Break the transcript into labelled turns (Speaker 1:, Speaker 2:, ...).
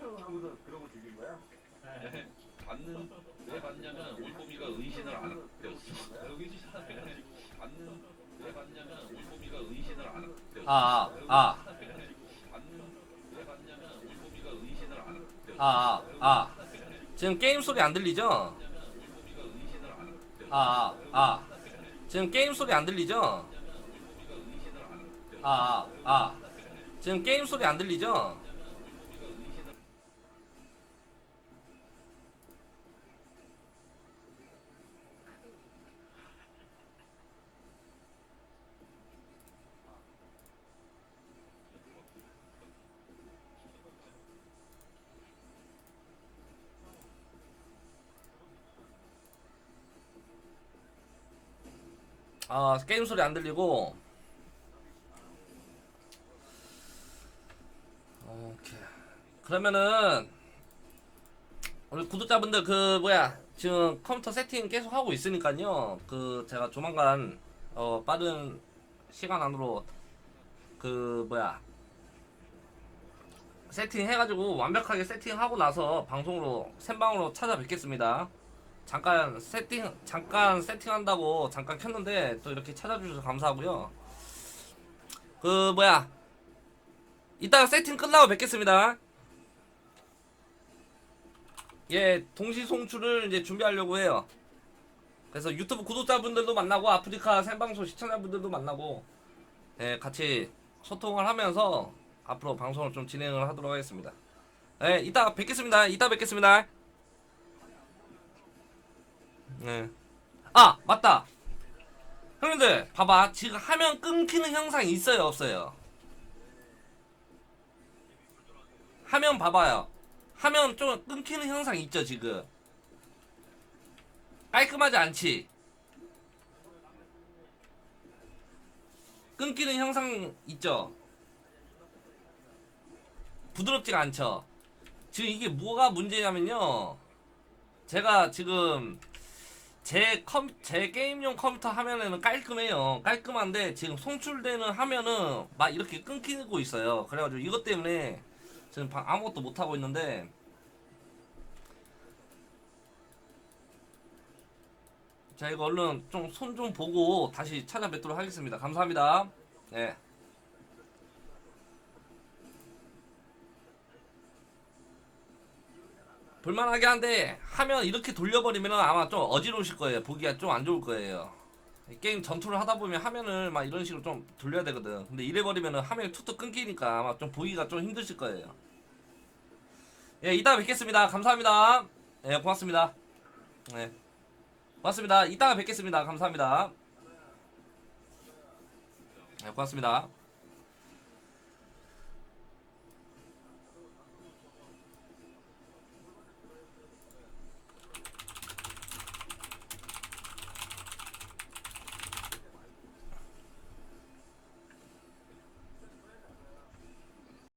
Speaker 1: 하고서 거 즐긴 거야?
Speaker 2: 받는 왜 받냐면 올봄이가 의신을 안 했어. 여기 받는 왜 받냐면 올봄이가 의신을 안 했어.
Speaker 3: 아, 아,
Speaker 2: 받는 왜 받냐면 올봄이가 의신을 안 했어.
Speaker 3: 아, 아, 아. 지금 게임 소리 안 들리죠? 아, 아, 아. 지금 게임 소리 안 들리죠? 아, 아, 아. 지금 게임 소리 안 들리죠? 아, 게임 소리 안 들리고. 오케이. 그러면은 우리 구독자분들 그 뭐야 지금 컴퓨터 세팅 계속 하고 있으니까요. 그 제가 조만간 어 빠른 시간 안으로 그 뭐야 세팅 해가지고 완벽하게 세팅하고 나서 방송으로 생방으로 찾아뵙겠습니다. 잠깐 세팅 잠깐 세팅한다고 잠깐 켰는데 또 이렇게 찾아주셔서 감사하고요. 그 뭐야 이따가 세팅 끝나고 뵙겠습니다. 예, 동시 송출을 이제 준비하려고 해요. 그래서 유튜브 구독자분들도 만나고 아프리카 생방송 시청자분들도 만나고 예, 같이 소통을 하면서 앞으로 방송을 좀 진행을 하도록 하겠습니다. 예, 이따 뵙겠습니다. 이따 뵙겠습니다. 네. 아, 맞다. 형님들, 봐봐. 지금 화면 끊기는 현상이 있어요, 없어요? 화면 봐봐요. 화면 좀 끊기는 현상 있죠, 지금? 깔끔하지 않지? 끊기는 현상 있죠? 부드럽지가 않죠? 지금 이게 뭐가 문제냐면요. 제가 지금 제 컴, 제 게임용 컴퓨터 화면에는 깔끔해요. 깔끔한데 지금 송출되는 화면은 막 이렇게 끊기고 있어요. 그래가지고 이것 때문에 지금 방- 아무것도 못 하고 있는데 자 이거 얼른 좀손좀 보고 다시 찾아뵙도록 하겠습니다. 감사합니다. 네. 볼만하게 한데 하면 이렇게 돌려버리면 아마 좀 어지러우실 거예요. 보기가 좀 안 좋을 거예요. 게임 전투를 하다 보면 화면을 막 이런 식으로 좀 돌려야 되거든. 근데 이래 버리면 화면이 툭툭 끊기니까 아마 좀 보기가 좀 힘드실 거예요. 예, 이따 뵙겠습니다. 감사합니다. 예, 고맙습니다. 네. 고맙습니다. 이따가 뵙겠습니다. 감사합니다. 네, 고맙습니다.